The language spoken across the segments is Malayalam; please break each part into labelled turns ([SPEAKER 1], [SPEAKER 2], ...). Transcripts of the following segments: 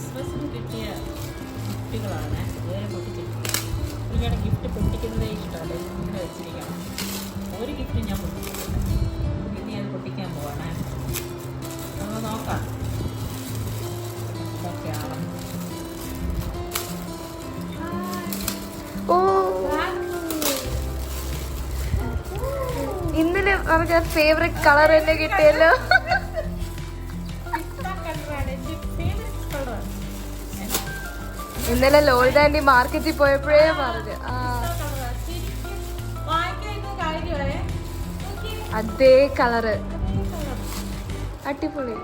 [SPEAKER 1] ക്രിസ്മസിന് കിട്ടിയ ഗിഫ്റ്റുകളാണ് വേറെ പൊട്ടിച്ചിട്ടില്ല പുള്ളിയുടെ ഗിഫ്റ്റ് പൊട്ടിക്കുന്നതേ ഇഷ്ടമല്ല. ഇങ്ങനെ വെച്ചിരിക്കണം. ഒരു ഗിഫ്റ്റ് ഞാൻ പൊട്ടിച്ചിട്ടില്ല. ഇനി അത് പൊട്ടിക്കാൻ പോവാണേ. നമുക്ക് നോക്കാം. ഇതൊക്കെയാണ്.
[SPEAKER 2] ഓ. ഇന്നലെ പറഞ്ഞ ഫേവറേറ്റ് കളർ തന്നെ കിട്ടിയല്ലോ. ഇന്നലെ ലോൾഡ് ആന്റി മാർക്കറ്റിൽ പോയപ്പോഴേ പറഞ്ഞു. അതേ കളറ്. അടിപൊളി.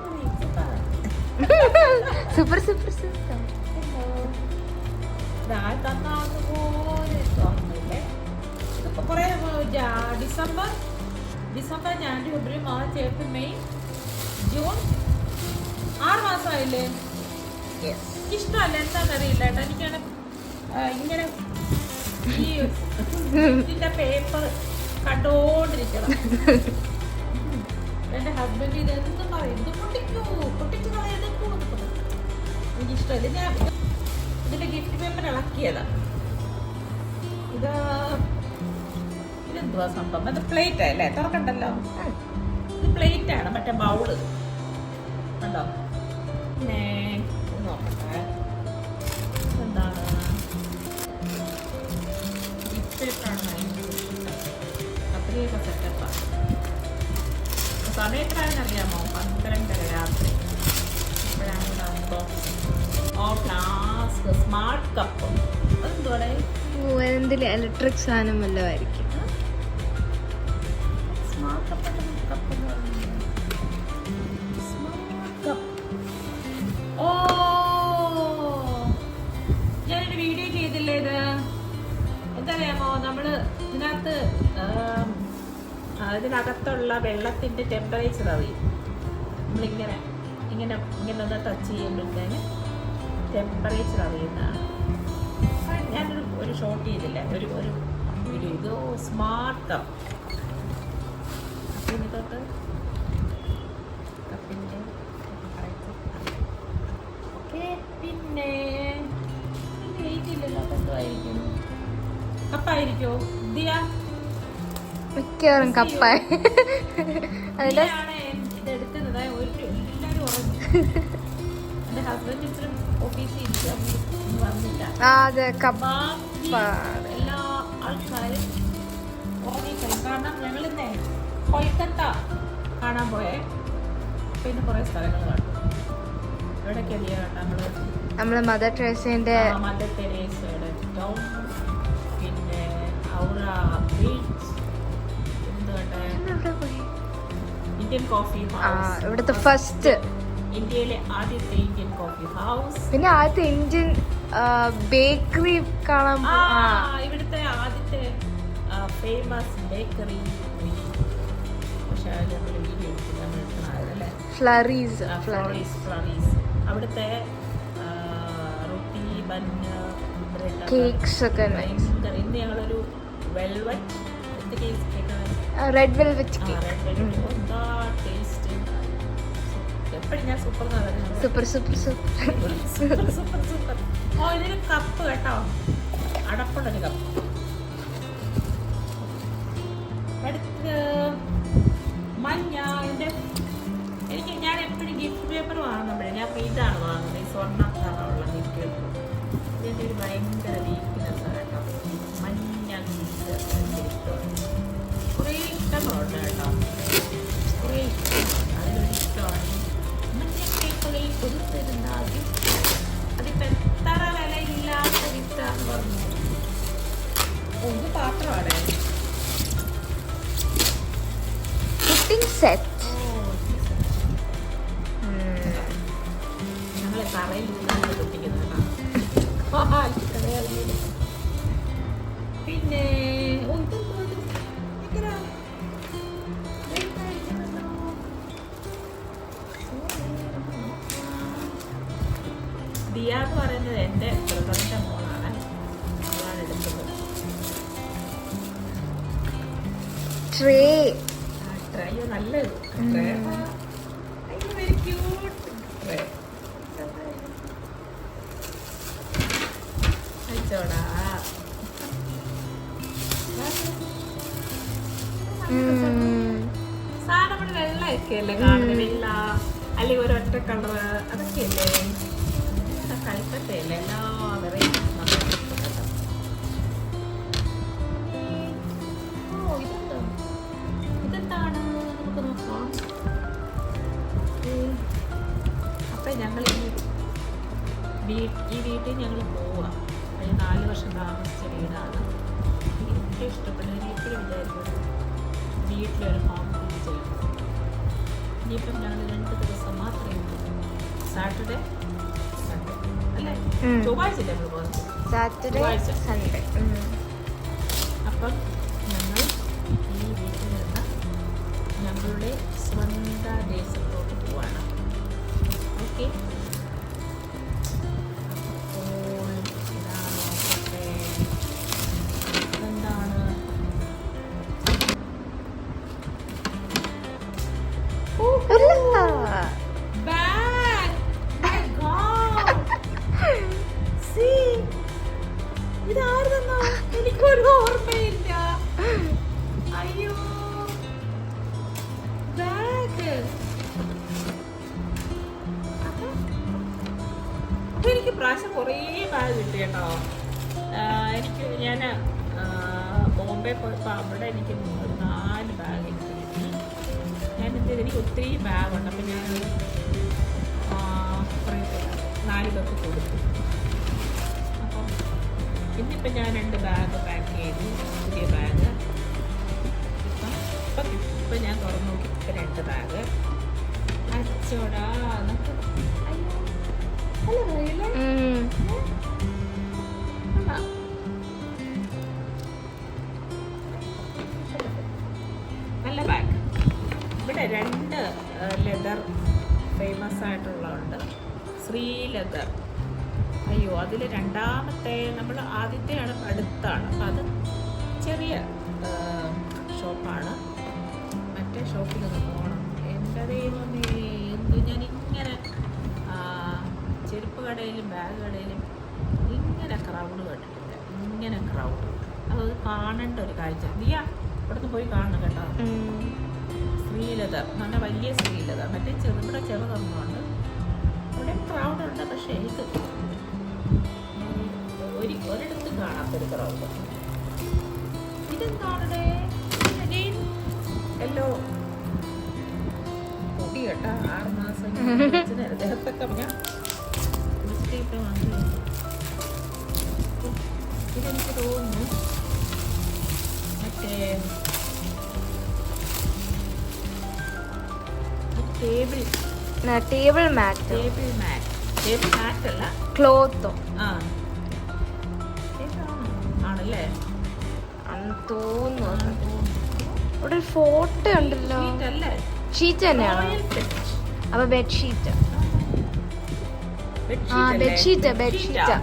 [SPEAKER 2] Super super super.
[SPEAKER 1] December December January February March April May June. ആറ് മാസമായില്ലേ? ഇഷ്ടമല്ല എന്താണെന്നറിയില്ല കേട്ടോ. എനിക്കാണ് ആ, ഇങ്ങനെ ഈ ഇതിന്റെ പേപ്പർ കണ്ടോണ്ടിരിക്കണം. എന്റെ ഹസ്ബൻഡ് ഇത് എന്തും പറയും. ഇത് പൊട്ടിക്കൂ പൊട്ടിച്ചു കളയത് എനിക്കിഷ്ടമല്ല. ഞാൻ ഇതിന്റെ ഗിഫ്റ്റ് പേപ്പർ ഇളക്കിയതാ. ഇത് ഇതെന്തുവാ സംഭവം? അത് പ്ലേറ്റ് അല്ലേ? തുറക്കണ്ടല്ലോ? ഇത് പ്ലേറ്റ് ആണ് മറ്റേ ബൗൾ കണ്ടോ? പിന്നെ സമയം എത്രയാണെന്ന് അറിയാമോ? പന്ത്രണ്ടര രാത്രി. Smart cup അതെന്തുവാടേ?
[SPEAKER 2] ഇലക്ട്രിക് സാധനം വല്ലതും
[SPEAKER 1] ആ, വെള്ളത്തിന്റെ ടെമ്പറേച്ചർ അറിയും. നമ്മളിങ്ങനെ ഇങ്ങനെ ഇങ്ങനെ ഒന്ന് ടച്ച് ചെയ്യുമ്പോഴത്തേന് ടെമ്പറേച്ചർ അറിയുന്നതാണ്. ഞാനൊരു ഒരു ഷോട്ട് ചെയ്തില്ല. ഒരു ഒരു വീഡിയോ ഇത് സ്മാർട്ട് കപ്പ് തൊട്ട് പിന്നെ എഴുതിയില്ലല്ലോ അപ്പം എന്തുമായിരിക്കും കപ്പായിരിക്കോ ദിയ
[SPEAKER 2] മിക്കവാറും കപ്പായി. അതിന്റെ അതെ കപ്പ.
[SPEAKER 1] ബാക്കി എല്ലാ ആൾക്കാരും ഉറങ്ങിക്കളി കാരണം ഞങ്ങൾ ഇന്നേ കൊൽക്കത്ത കാണാൻ പോയേ. പിന്നെ കുറേ സ്ഥലങ്ങൾ കണ്ടു. എവിടേക്കല്ലേ നമ്മൾ?
[SPEAKER 2] നമ്മളെ മദർ ട്രേസേന്റെ
[SPEAKER 1] ആ, മദർ തെരേസയുടെ ടൗൺ പിന്നെ Auro beach Indian coffee house
[SPEAKER 2] ഇവിടുത്തെ ഫസ്റ്റ്
[SPEAKER 1] ഇന്ത്യയിലെ ആദ്യത്തെ ഇന്ത്യൻ കോഫി ഹൗസ്
[SPEAKER 2] പിന്നെ ആദ്യത്തെ ഇന്ത്യൻ ബേക്കറി കാണാൻ
[SPEAKER 1] ഇവിടുത്തെ ആദ്യത്തെ ഫേമസ് ബേക്കറി
[SPEAKER 2] ഫ്ലറീസ് ഫ്ലറീസ്
[SPEAKER 1] ഫ്ലറീസ് അവിടുത്തെ റൊട്ടി ബന്ന്
[SPEAKER 2] കേക്ക്സ് ഒക്കെ
[SPEAKER 1] ഇന്ന് ഞങ്ങളൊരു velvet
[SPEAKER 2] red velvet cake
[SPEAKER 1] super
[SPEAKER 2] super super super
[SPEAKER 1] super oh ഇതിന് കപ്പ് കേട്ടോ. അടപ്പുള്ളൊരു കപ്പ് അടുത്ത് മഞ്ഞ എന്റെ എനിക്ക് ഞാൻ എപ്പോഴും ഗിഫ്റ്റ് പേപ്പർ വാങ്ങുമ്പോഴേ ഞാൻ ഇതാണ് വാങ്ങുന്നത്. ഈ സ്വർണ കളറുള്ള ഗിഫ്റ്റ് പേപ്പർ ഇതിന്റെ ഒരു ഭയങ്കര വീക്ക്നെസ് എന്ന് പറയുന്നത് എന്റെ അതാണ് എടുക്കുന്നത്
[SPEAKER 2] ട്രേ.
[SPEAKER 1] നല്ലത് സാധനം വെള്ളമൊക്കെയല്ലേ കാണുന്നില്ല അല്ലെങ്കിൽ ഒരൊറ്റ കളറ് അതൊക്കെയല്ലേ? ഇഷ്ടപ്പെട്ടു ഓ നമുക്ക് നോക്കാം. ഞങ്ങൾ ഈ ഞങ്ങൾ നാല് വർഷം എനിക്ക് ഇനിയിപ്പം ഞങ്ങൾ രണ്ട് ദിവസം മാത്രമേ ഉള്ളൂ. സാറ്റർഡേ അല്ലേ. ചൊവ്വാഴ്ച
[SPEAKER 2] സാറ്റർഡേ. സൺഡേ.
[SPEAKER 1] അപ്പം ഞങ്ങൾ ഈ വീട്ടിൽ നിന്ന് ഞങ്ങളുടെ സ്വന്തം ദേശത്തോട്ട് പോവാണ്. ഓക്കെ? പ്രാവശ്യം കുറേ ബാഗ് കിട്ടി കേട്ടോ. എനിക്ക് ഞാൻ ബോംബെ പോയപ്പോൾ അവിടെ എനിക്ക് നാല് ബാഗ് കിട്ടി. ഞാൻ എന്ത് ചെയ്തു? എനിക്ക് ഒത്തിരി ബാഗുണ്ട് അപ്പം ഞാൻ നാല് പേർക്ക് കൊടുത്തു. അപ്പം ഇന്നിപ്പം ഞാൻ രണ്ട് ബാഗ് പാക്ക് ചെയ്തു. പുതിയ ബാഗ് ഇപ്പം ഇപ്പം ഇപ്പം ഞാൻ തുറന്നു നോക്കി. ഇപ്പം രണ്ട് ബാഗ് അച്ചോടാ എന്നൊക്കെ അയ്യോ. ശ്രീ അയ്യോ അതിൽ രണ്ടാമത്തെ നമ്മൾ ആദ്യത്തെയാണ് അടുത്താണ്. അപ്പം അത് ചെറിയ ഷോപ്പാണ്. മറ്റേ ഷോപ്പിൽ നിന്ന് പോകണം എന്റെ ദൈവമേ എന്തു ഞാൻ ഇങ്ങനെ ചെരുപ്പ് കടയിലും ബാഗ് കടയിലും ഇങ്ങനെ ക്രൗഡ് കണ്ടിട്ടില്ല. ഇങ്ങനെ ക്രൗഡ് അതൊരു കാണേണ്ട ഒരു കാഴ്ച. ദിയ ഇവിടുന്ന് പോയി കാണണം കേട്ടോ. ശ്രീലത നല്ല വലിയ ശ്രീലത മറ്റേ ചെറുവിടെ ചെറുതൊന്നുമുണ്ട് ഇവിടെ ക്രൗഡ് ഉണ്ട് പക്ഷേ ഇത് ഒരു ഒരിടത്ത് കാണാത്തൊരു ക്രൗഡ് ഇതെന്താണേ എല്ലോ. പൊടി കേട്ടാ ആറ് മാസം വന്നു. ഇതെനിക്ക് തോന്നുന്നു മറ്റേ table
[SPEAKER 2] table mat
[SPEAKER 1] table mat table mat അല്ല?
[SPEAKER 2] ക്ലോത്തോ
[SPEAKER 1] ആ? ആണല്ലേ
[SPEAKER 2] തോന്നുന്നു. ഇവിടെ ഒരു ഫോട്ടോ ഉണ്ടല്ലോ.
[SPEAKER 1] ഷീറ്റ്
[SPEAKER 2] തന്നെയാണോ. അപ്പൊ ബെഡ്ഷീറ്റ് ആ ബെഡ്ഷീറ്റ് ബെഡ്ഷീറ്റ്.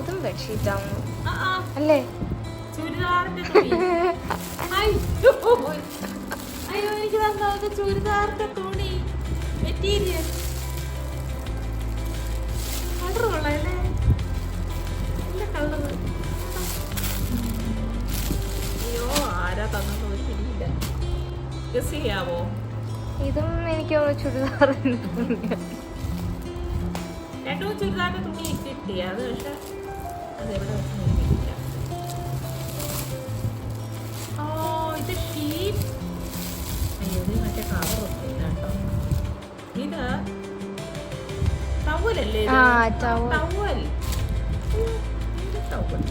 [SPEAKER 2] ഇതും ബെഡ്ഷീറ്റ് ആവുന്നു അല്ലേ?
[SPEAKER 1] ചുരിദാറിന്റെ എനിക്ക് തന്നത് ചുരിദാറിന്റെ തുണി മെറ്റീരിയൽ കളർ കൊള്ളാല്ലേ? നല്ല കളർ അയ്യോ ആരാ തന്നത് ഒരു പിടിയില്ല. ഗസ് ചെയ്യാവോ?
[SPEAKER 2] ഇതും എനിക്ക് ചുരിദാർ.
[SPEAKER 1] രണ്ടും ചുരിദാറിന്റെ തുണി കിട്ടി. അത് പക്ഷെ അതെവിടെ വെച്ചാൽ ഓ ഇത് sheet
[SPEAKER 2] towel.
[SPEAKER 1] Towel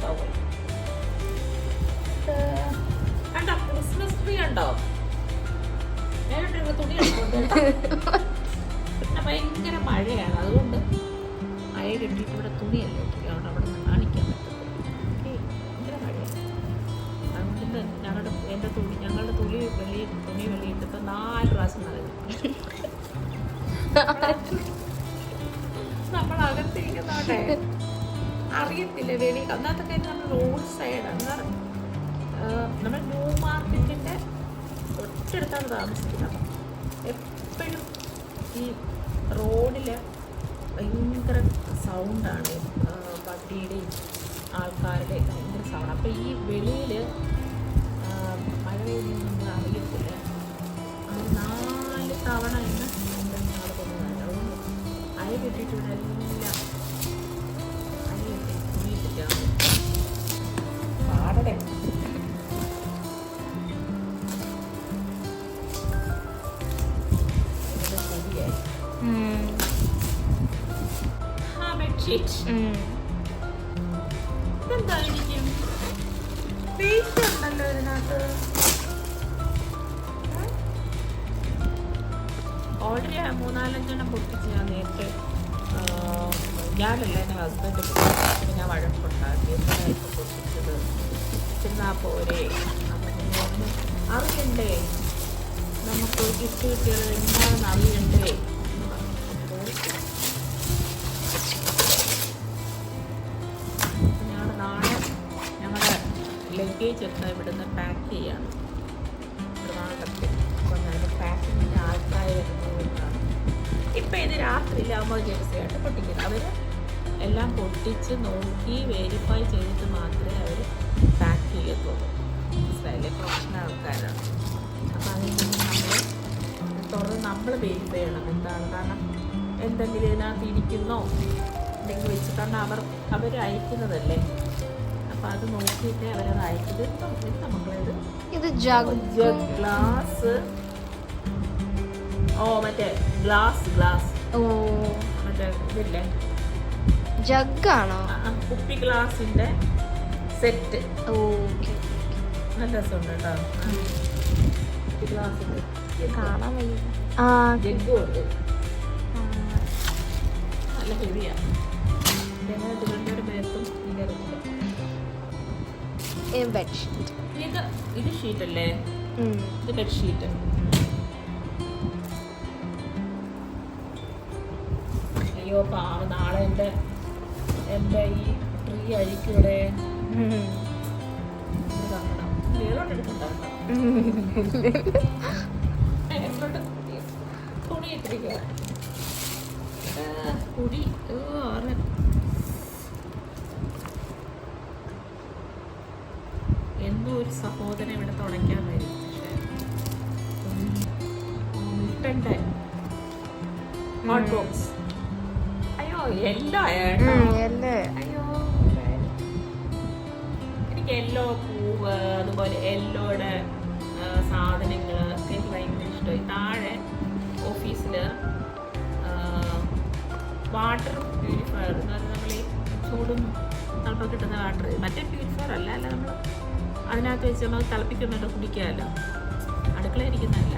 [SPEAKER 1] towel Christmas തുണി ഭയങ്കര മഴയാണ് അതുകൊണ്ട് മഴ കിട്ടിയിട്ട് ഇവിടെ തുണിയല്ലേ അവിടെ അവിടെ എന്റെ തുണി ഞങ്ങളുടെ തുണി വെളി തുണി വെളിയിട്ടപ്പോൾ നാല് പ്രാവശ്യം നനഞ്ഞു. നമ്മൾ അകത്തിരിക്കുന്നോട്ടെ അറിയത്തില്ല വെളി. അന്നത്തെ നമ്മൾ റോഡ് സൈഡാണ് നമ്മൾ ന്യൂ മാർക്കറ്റിന്റെ തൊട്ടടുത്താണ് താമസിക്കുന്നത്. എപ്പോഴും ഈ റോഡിൽ ഭയങ്കര സൗണ്ടാണ് വണ്ടിയുടെയും ആൾക്കാരുടെ ഭയങ്കര സൗണ്ട് അപ്പോൾ ഈ വെളിയിൽ മഴ പെയ്യുന്നൊന്നും അറിയത്തില്ല നാല് തവണ ഇന്ന് ഞങ്ങൾ കൊണ്ടുവന്നത് അതുകൊണ്ട് അയ കെട്ടിയിട്ട് ഇവിടെ എല്ലാം അയ കെട്ടി തുണിയിട്ടിട്ടാണ് പാടടെ. ഇതെന്തായിരിക്കും വെയിറ്റ് ഉണ്ടല്ലോ ഇതിനകത്ത് മൂന്നാലഞ്ചെണ്ണം പൊട്ടിച്ച് ഞാൻ നേരത്തെ ഞാനല്ല എന്റെ ഹസ്ബൻഡ് പൊട്ടിച്ചു ഞാൻ വഴക്കുണ്ടാക്കി. എന്തായിട്ട് പൊട്ടിച്ചത്. ചെന്നാ പോരെ. അറിയണ്ടേ? നമുക്ക് ഗിഫ്റ്റ് കിട്ടിയത് എന്താണെന്ന് അറിയണ്ടേ? ഞാൻ നാളെ ഞങ്ങളുടെ ലഗേജ് ഒക്കെ ഇവിടുന്ന് പാക്ക് ചെയ്യാണ്. ട്രിവാൻഡ്രത്തിൽ അപ്പം ഞാൻ പാക്കിങ്ങിന്റെ ആൾക്കാർ ഇപ്പം ഇത് രാത്രിയിലാകുമ്പോൾ ജേഴ്സിയായിട്ട് പൊട്ടിക്കുന്നത് അവർ എല്ലാം പൊട്ടിച്ച് നോക്കി വെരിഫൈ ചെയ്തിട്ട് മാത്രമേ അവർ പാക്ക് ചെയ്യത്തുള്ളൂ. മനസ്സിലായില്ലേ? പ്രൊഫഷണൽ ആൾക്കാരാണ്. അപ്പം അതിൽ നിന്ന് നമ്മൾ തുറന്ന് നമ്മൾ വെരിഫൈ ചെയ്യണം എന്താണ്. കാരണം എന്തെങ്കിലും ഇതിനകത്ത് ഇരിക്കുന്നോ എന്തെങ്കിലും വെച്ച് കാരണം അവർ അവർ അയക്കുന്നതല്ലേ? അപ്പം അത് നോക്കിയിട്ട് അവരത് അയക്കുന്നത്. നമുക്കിത്
[SPEAKER 2] ഇത്
[SPEAKER 1] ഗ്ലാസ് ഓ മറ്റേ ഗ്ലാസ് ഗ്ലാസ്.
[SPEAKER 2] ഓ.
[SPEAKER 1] മറ്റേ ഇതില്ലേ?
[SPEAKER 2] ജഗ്ഗാണോ?
[SPEAKER 1] കുപ്പി ഗ്ലാസിന്റെ സെറ്റ്
[SPEAKER 2] ഓക്കെ
[SPEAKER 1] നല്ല രസമുണ്ട് കേട്ടോ. കുപ്പി ഗ്ലാസിന്റെ
[SPEAKER 2] കാണാൻ വയ്യ. ആ
[SPEAKER 1] ജഗ്ഗും ഉണ്ട്. നല്ല ഹെവിയാ. ഞങ്ങൾ തിരുവനന്തപുരം പേർക്കും ഇല്ല
[SPEAKER 2] ബെഡ്ഷീറ്റ്.
[SPEAKER 1] ഇത് ഇത് ഷീറ്റല്ലേ ഇത് ബെഡ്ഷീറ്റ് അയ്യോ പാവ നാളെ എന്റെ എന്റെ ഈ ട്രീ അഴിക്കൂടെ എന്തോ ഒരു സഹോദരൻ ഇവിടെ തുടയ്ക്കാൻ വരും പക്ഷേ മുട്ടണ്ടേ ഹോട്ട് ബോക്സ്
[SPEAKER 2] അല്ലേ
[SPEAKER 1] എനിക്ക് യെല്ലോ പൂവ് അതുപോലെ യെല്ലോയുടെ സാധനങ്ങൾ ഒക്കെ എനിക്ക് ഭയങ്കര ഇഷ്ടമായി താഴെ ഓഫീസിൽ വാട്ടർ പ്യൂരിഫയർ എന്ന് പറഞ്ഞാൽ നമ്മൾ ഈ ചൂടും തണുപ്പൊക്കെ കിട്ടുന്ന വാട്ടർ മറ്റേ പ്യൂരിഫയർ അല്ല അല്ല നമ്മൾ അതിനകത്ത് വെച്ച് നമ്മൾ തിളപ്പിക്കുന്നുണ്ട് കുടിക്കാമല്ലോ അടുക്കള ഇരിക്കുന്നതല്ല.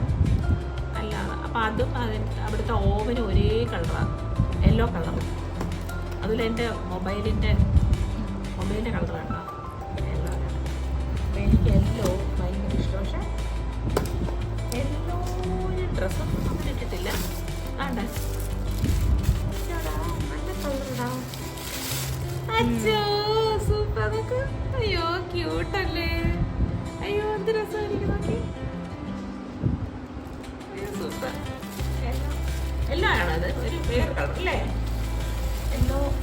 [SPEAKER 1] അല്ലാതെ അപ്പോൾ അതും അതിന് അവിടുത്തെ ഓവനും ഒരേ കളറാണ് യെല്ലോ കളർ അതിൽ എന്റെ മൊബൈലിന്റെ മൊബൈലിന്റെ കളറാണ് അപ്പോൾ എനിക്ക് യെല്ലോ ഭയങ്കര ഇഷ്ടം. പക്ഷേ യെല്ലോ ഡ്രസ്സൊന്നും നമ്മൾ ഇട്ടിട്ടില്ല. ആണ്ട്. അച്ഛോ അയ്യോ ക്യൂട്ടല്ലേ അയ്യോ എന്ത് രസമായിരിക്കും എല്ലാം ആണത് ഒരു വേറെ കളർ അല്ലേ?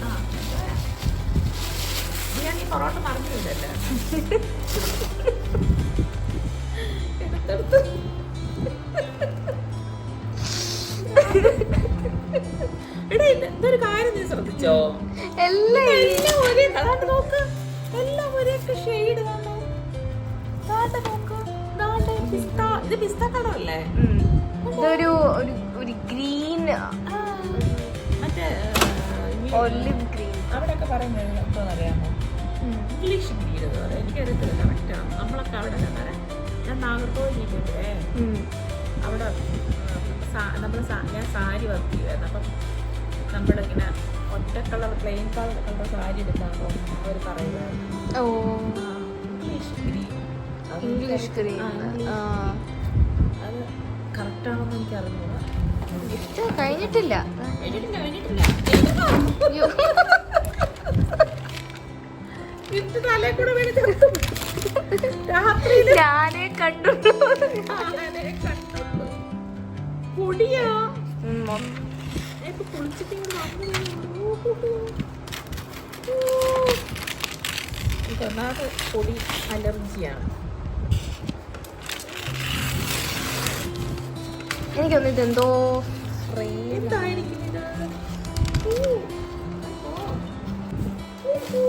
[SPEAKER 1] ആ എല്ലോയാ. ഇത് ഞാൻ ഈ പൊറോട്ട മറന്നില്ലല്ലോ. എടുത്തെടുത്ത്. എടാ ഇത് കാര്യം നീ ശ്രദ്ധിച്ചോ?
[SPEAKER 2] എല്ലാം
[SPEAKER 1] എല്ലാം ഒരേ അതാണ്ട് നോക്ക്. എല്ലാം ഒരേ ഷെയ്ഡ് ദാണ്ട നോക്ക്. ഇത് പിസ്ത കളറല്ലേ പറയുന്നത് എന്താണെന്ന് അറിയാമോ? ഇംഗ്ലീഷ് ഗ്രീൻ എന്ന് പറയാം. എനിക്കറിയത്തില്ല കറക്റ്റാണ് നമ്മളൊക്കെ അവിടെ നിന്നാണ് ഞാൻ നാഗർകോവിൽ അവിടെ നമ്മൾ ഞാൻ സാരി വർക്ക് ചെയ്യുമായിരുന്നു അപ്പം നമ്മളിങ്ങനെ ഒറ്റ colour plain colour colour sari എടുക്കാമ്പോൾ അവർ പറയുന്നത്
[SPEAKER 2] ഓ.
[SPEAKER 1] ഇംഗ്ലീഷ് ഗ്രീൻ അത്
[SPEAKER 2] ഇംഗ്ലീഷ് ഗ്രീൻ
[SPEAKER 1] ആ, ഇംഗ്ലീഷ്
[SPEAKER 2] ആ.
[SPEAKER 1] അത് കറക്റ്റാണെന്ന് എനിക്ക്
[SPEAKER 2] ഗിഫ്റ്റ് കഴിഞ്ഞിട്ടില്ല.
[SPEAKER 1] കഴിഞ്ഞിട്ടില്ല കഴിഞ്ഞിട്ടില്ല.
[SPEAKER 2] അയ്യോ.
[SPEAKER 1] എനിക്ക് പൊടി അലർജിയാണ്.
[SPEAKER 2] എനിക്കൊന്നും ഇതെന്തോ എന്തോ
[SPEAKER 1] എന്തായിരിക്കും ഇത്. ഓ. ഊ,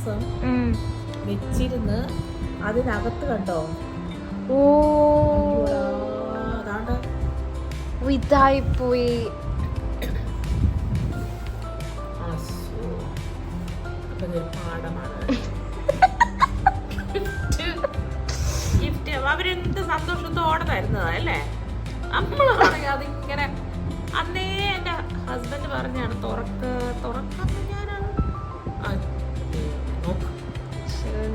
[SPEAKER 1] മാസം വെച്ചിരുന്ന് അതിനകത്ത് കണ്ടോ?
[SPEAKER 2] ഓ.
[SPEAKER 1] അതാണ്ട്.
[SPEAKER 2] ഇതായി പോയി
[SPEAKER 1] പാഠമാണ്. ഗിഫ്റ്റ് അവരെന്ത് സന്തോഷത്തോടെ തരുന്നതാ അല്ലേ? നമ്മളാണെങ്കിൽ അതിങ്ങനെ. അന്നേ എന്റെ ഹസ്ബൻഡ് പറഞ്ഞാണ് തുറക്ക് തുറക്കാത്ത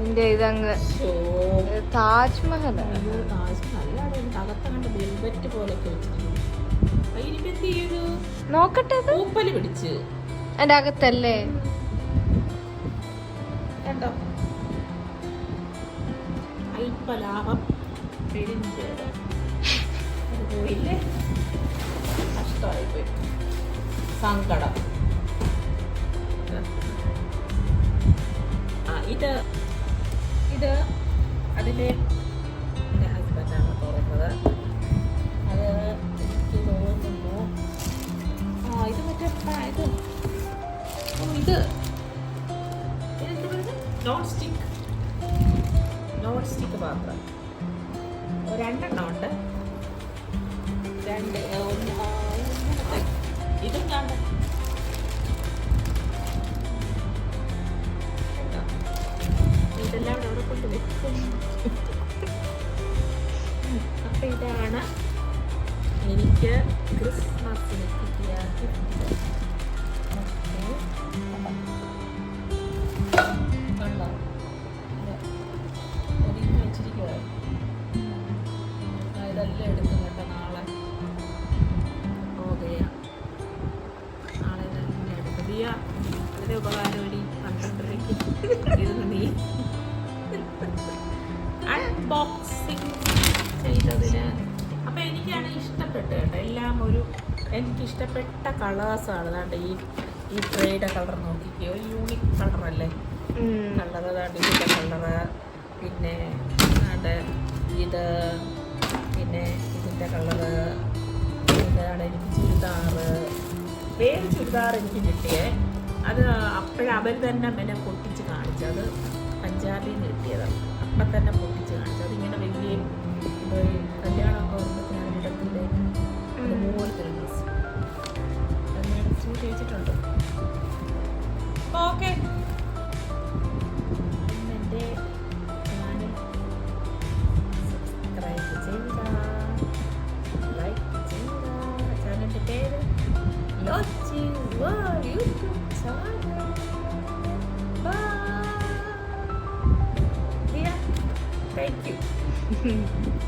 [SPEAKER 2] അതിനിപ്പോ ഇതങ്ങ് താജ്മഹൽ നോക്കട്ടെ
[SPEAKER 1] പൂപ്പൽ പിടിച്ച്.
[SPEAKER 2] അതിന്റെ അകത്തല്ലേ?
[SPEAKER 1] കണ്ടോ? അല്പലാഭം. പോയില്ലേ? സങ്കടം. ഇത് ഇത് അതിന്റെ എന്റെ ഹസ്ബൻഡാണ് തുറന്നത് അത് എനിക്ക് തോന്നുന്നു. ആ ഇത് മറ്റേ ഇത്. ഇത്. നോൺ സ്റ്റിക്ക് നോൺ സ്റ്റിക്ക് പാത്രം രണ്ടെണ്ണം ഉണ്ട്. രണ്ട് ഇതും കണ്ട ഇതെല്ലാം വളരെ ദിയ ഉപകാരം ഒരു പന്ത്രണ്ടരയ്ക്ക് ഇരുന്ന് നീ അൺബോക്സിങ് ചെയ്തതിന്. അപ്പൊ എനിക്കാണ് ഇഷ്ടപ്പെട്ടത് കേട്ടോ. എല്ലാം ഒരു എനിക്ക് ഇഷ്ടപ്പെട്ട കളേഴ്സാണ് അതാണ്ട് ഈ ഈ ട്രേയുടെ കളർ നോക്കിക്കോ. ഒരു യൂണിക് കളറല്ലേ
[SPEAKER 2] ഉം.
[SPEAKER 1] കളറ് അതാണ്ട് ഇതിന്റെ കളറ് പിന്നെ അതാണ്ട് ഇത് പിന്നെ ഇതിന്റെ കളറ് ഇതാണ് എനിക്ക് ചുരിദാറ്. വേറെ ചുരിദാർ എനിക്ക് കിട്ടിയേ. അത് അപ്പോഴവൻ തന്നെ എന്നെ പൊട്ടിച്ച് കാണിച്ചു. അത് പഞ്ചാബിൽ നിന്ന് കിട്ടിയതാണ് അപ്പം തന്നെ പൊട്ടിച്ച് കാണിച്ചു. അതിങ്ങനെ വലിയ കല്യാണമൊക്കെ വന്നിട്ടുണ്ടെങ്കിൽ ഇടത്തിന്റെ അതുപോലത്തെ ഡ്രസ്സ് അത് ഓക്കെ. 嗯。